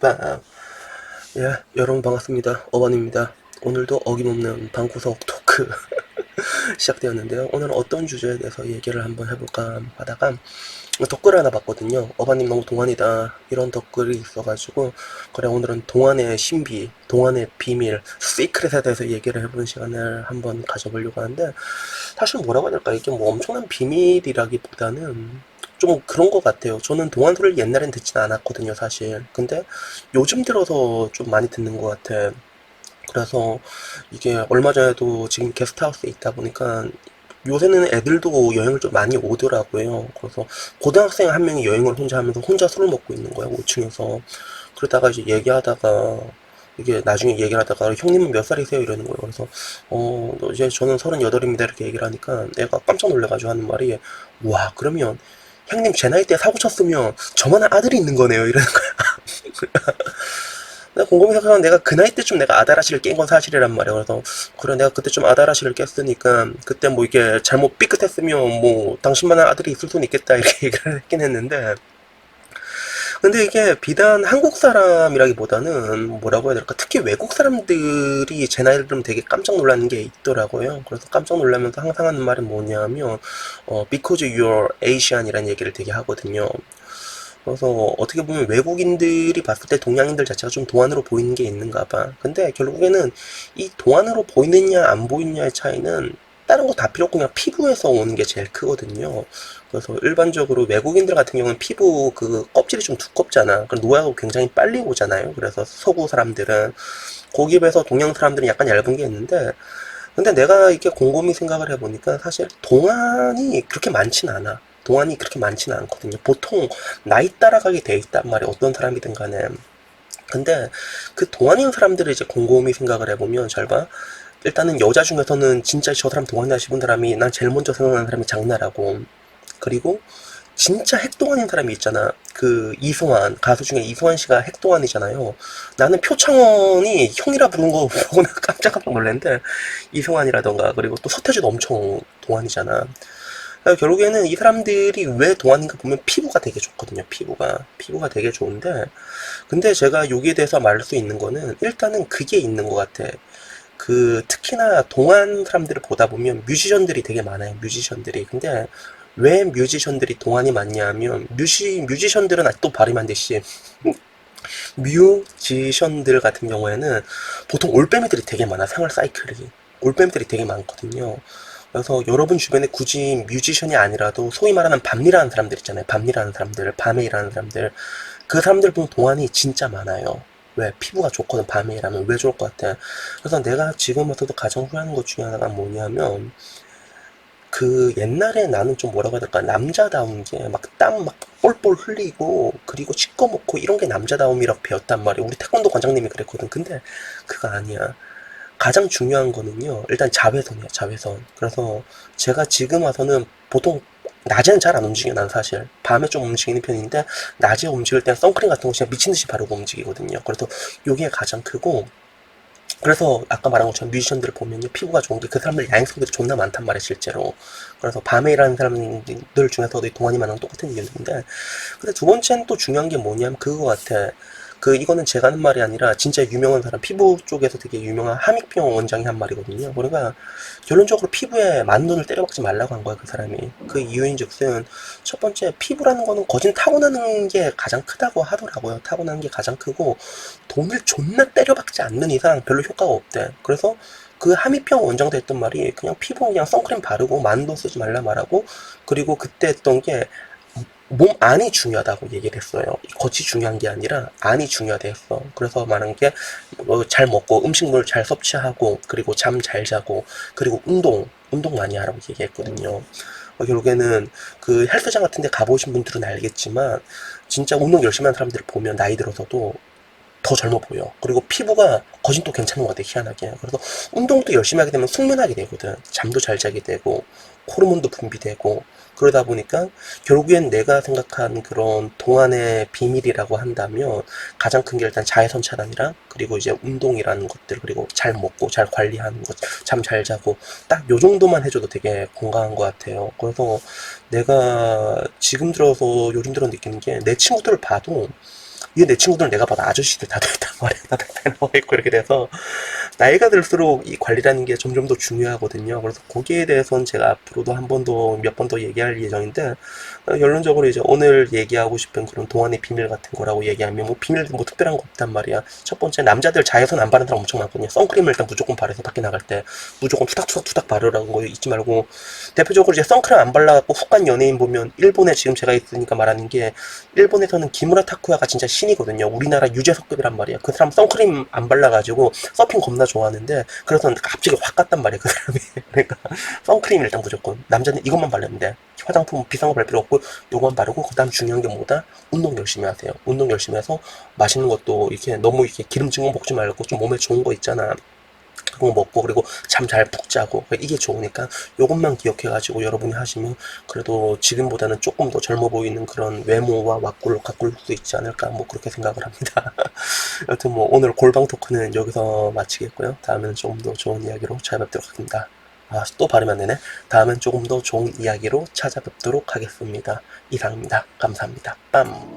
빰. 예, 여러분 반갑습니다. 어반입니다. 오늘도 어김없는 방구석 토크 시작되었는데요. 오늘은 어떤 주제에 대해서 얘기를 한번 해볼까 하다가 덧글 하나 봤거든요. 어반님 너무 동안이다. 이런 덧글이 있어가지고 그래 오늘은 동안의 신비, 동안의 비밀, 시크릿에 대해서 얘기를 해보는 시간을 한번 가져보려고 하는데 사실 뭐라고 해야 될까 이게 뭐 엄청난 비밀이라기보다는 좀 그런 것 같아요. 저는 동안소리를 옛날엔 듣진 않았거든요, 사실. 근데 요즘 들어서 좀 많이 듣는 것 같아. 그래서 이게 얼마 전에도 지금 게스트하우스에 있다 보니까 요새는 애들도 여행을 좀 많이 오더라고요. 그래서 고등학생 한 명이 여행을 혼자 하면서 혼자 술을 먹고 있는 거야, 5층에서. 그러다가 이제 얘기하다가 이게 나중에 얘기를 하다가 형님은 몇 살이세요? 이러는 거예요. 그래서 어 이제 저는 38입니다. 이렇게 얘기를 하니까 애가 깜짝 놀래가지고 하는 말이 와 그러면 형님 제 나이 때 사고 쳤으면 저만한 아들이 있는 거네요. 이러는 거야. 내가 곰곰이 생각하면 내가 그 나이 때쯤 내가 아다라시를 깬 건 사실이란 말이야. 그래서 그래 내가 그때 좀 아다라시를 깼으니까 그때 뭐 이게 잘못 삐끗했으면 뭐 당신만한 아들이 있을 수는 있겠다 이렇게 얘기를 했긴 했는데 근데 이게 비단 한국 사람이라기보다는 뭐라고 해야 될까 특히 외국 사람들이 제 나이를 들으면 되게 깜짝 놀라는 게 있더라고요. 그래서 깜짝 놀라면서 항상 하는 말은 뭐냐면 어, because you're Asian이라는 얘기를 되게 하거든요. 그래서 어떻게 보면 외국인들이 봤을 때 동양인들 자체가 좀 동안으로 보이는 게 있는가 봐. 근데 결국에는 이 동안으로 보이느냐 안 보이느냐의 차이는 다른 거 다 필요 없고 그냥 피부에서 오는 게 제일 크거든요. 그래서 일반적으로 외국인들 같은 경우는 피부 그 껍질이 좀 두껍잖아. 그럼 노화가 굉장히 빨리 오잖아요. 그래서 서구 사람들은 고기 비해서 동양 사람들은 약간 얇은 게 있는데 근데 내가 이렇게 곰곰이 생각을 해보니까 사실 동안이 그렇게 많진 않아. 동안이 그렇게 많지는 않거든요. 보통 나이 따라가게 돼 있단 말이야. 어떤 사람이든 간에. 근데 그 동안인 사람들을 이제 곰곰이 생각을 해보면 잘 봐. 일단은 여자 중에서는 진짜 저 사람 동안이다 싶은 사람이 난 제일 먼저 생각나는 사람이 장나라고. 그리고 진짜 핵동안인 사람이 있잖아. 그 이승환 가수 중에 이승환 씨가 핵동안이잖아요. 나는 표창원이 형이라 부른 거 보고 나 깜짝깜짝 놀랐는데 이승환이라던가 그리고 또 서태지도 엄청 동안이잖아. 그러니까 결국에는 이 사람들이 왜 동안인가 보면 피부가 되게 좋거든요. 피부가 피부가 되게 좋은데 근데 제가 여기에 대해서 말할 수 있는 거는 일단은 그게 있는 것 같아. 그 특히나 동안 사람들을 보다 보면 뮤지션들이 되게 많아요. 뮤지션들이. 근데 왜 뮤지션들이 동안이 많냐 하면 뮤지 뮤지션들은 또 발음 안 되시 뮤지션들 같은 경우에는 보통 올빼미들이 되게 많아. 생활 사이클이. 올빼미들이 되게 많거든요. 그래서 여러분 주변에 굳이 뮤지션이 아니라도 소위 말하는 밤일하는 사람들 있잖아요. 밤일하는 사람들, 밤에 일하는 사람들. 그 사람들 보면 동안이 진짜 많아요. 왜? 피부가 좋거든, 밤에 일하면. 왜 좋을 것 같아? 그래서 내가 지금 와서도 가장 후회하는 것 중에 하나가 뭐냐면, 그 옛날에 나는 좀 뭐라고 해야 될까? 남자다운 게 막땀막 뻘뻘 흘리고, 그리고 시꺼멓고 이런 게 남자다움이라고 배웠단 말이야. 우리 태권도 관장님이 그랬거든. 근데 그거 아니야. 가장 중요한 거는요. 일단 자외선이야, 자외선. 그래서 제가 지금 와서는 보통 낮에는 잘 안 움직여, 난 사실. 밤에 좀 움직이는 편인데, 낮에 움직일 땐 선크림 같은 거 진짜 미친 듯이 바르고 움직이거든요. 그래서 요게 가장 크고, 그래서 아까 말한 것처럼 뮤지션들을 보면요. 피부가 좋은 게 그 사람들 야행성들이 존나 많단 말이에요, 실제로. 그래서 밤에 일하는 사람들 중에서도 동안이 많은 건 똑같은 이유인데, 근데 두 번째는 또 중요한 게 뭐냐면 그거 같아. 그 이거는 제가 하는 말이 아니라 진짜 유명한 사람 피부 쪽에서 되게 유명한 하믹병 원장이 한 말이거든요. 그러니까 결론적으로 피부에 돈을 때려박지 말라고 한 거야 그 사람이. 그 이유인즉슨 첫 번째 피부라는 거는 거진 타고나는 게 가장 크다고 하더라고요. 타고나는 게 가장 크고 돈을 존나 때려박지 않는 이상 별로 효과가 없대. 그래서 그 하미평 원장도 했던 말이 그냥 피부 그냥 선크림 바르고 돈 쓰지 말라 말하고 그리고 그때 했던 게 몸 안이 중요하다고 얘기를 했어요. 겉이 중요한 게 아니라 안이 중요하다 했어. 그래서 말한 게 잘 먹고 음식물 잘 섭취하고 그리고 잠 잘 자고 그리고 운동 운동 많이 하라고 얘기했거든요. 어, 결국에는 그 헬스장 같은 데 가보신 분들은 알겠지만 진짜 운동 열심히 하는 사람들을 보면 나이 들어서도 더 젊어 보여. 그리고 피부가 거진도 괜찮은 것 같아, 희한하게. 그래서 운동도 열심히 하게 되면 숙면하게 되거든. 잠도 잘 자게 되고, 호르몬도 분비되고, 그러다 보니까 결국엔 내가 생각한 그런 동안의 비밀이라고 한다면 가장 큰 게 일단 자외선 차단이랑 그리고 이제 운동이라는 것들 그리고 잘 먹고 잘 관리하는 것, 잠 잘 자고 딱 요 정도만 해줘도 되게 건강한 것 같아요. 그래서 내가 지금 들어서 요즘 들어 느끼는 게 내 친구들을 봐도 이게 내 친구들은 내가 봐도 아저씨들 다 돼있단 말이야. 다다 나와 있고 이렇게 돼서 나이가 들수록 이 관리라는 게 점점 더 중요하거든요. 그래서 거기에 대해서는 제가 앞으로도 한 번 더, 몇 번 더 얘기할 예정인데, 어, 결론적으로 이제 오늘 얘기하고 싶은 그런 동안의 비밀 같은 거라고 얘기하면, 뭐 비밀도 뭐 특별한 거 없단 말이야. 첫 번째, 남자들 자외선 안 바르는 사람 엄청 많거든요. 선크림을 일단 무조건 바르서 밖에 나갈 때, 무조건 투닥투닥 투닥 바르라는 거 잊지 말고, 대표적으로 이제 선크림 안 발라갖고 훅간 연예인 보면, 일본에 지금 제가 있으니까 말하는 게, 일본에서는 기무라 타쿠야가 진짜 신이거든요. 우리나라 유재석급이란 말이야. 그 사람 선크림 안 발라가지고 서핑 겁나 좋아하는데 그래서 갑자기 확 갔단 말이야 그 사람이. 그러니까 선크림 일단 무조건 남자는 이것만 바르면 돼. 화장품 비싼 거 바를 필요 없고 요것만 바르고 그 다음 중요한 게 뭐다? 운동 열심히 하세요. 운동 열심히 해서 맛있는 것도 이렇게 너무 이렇게 기름진 거 먹지 말고 좀 몸에 좋은 거 있잖아. 그거 먹고 그리고 잠 잘 푹 자고 이게 좋으니까 요것만 기억해가지고 여러분이 하시면 그래도 지금보다는 조금 더 젊어 보이는 그런 외모와 왁구를 가꿀 수 있지 않을까 뭐 그렇게 생각을 합니다. 여튼 뭐 오늘 골방 토크는 여기서 마치겠고요. 다음에는 조금 더 좋은 이야기로 찾아뵙도록 하겠습니다. 아, 또 발음이 안 되네. 다음엔 조금 더 좋은 이야기로 찾아뵙도록 하겠습니다. 이상입니다. 감사합니다. 빰.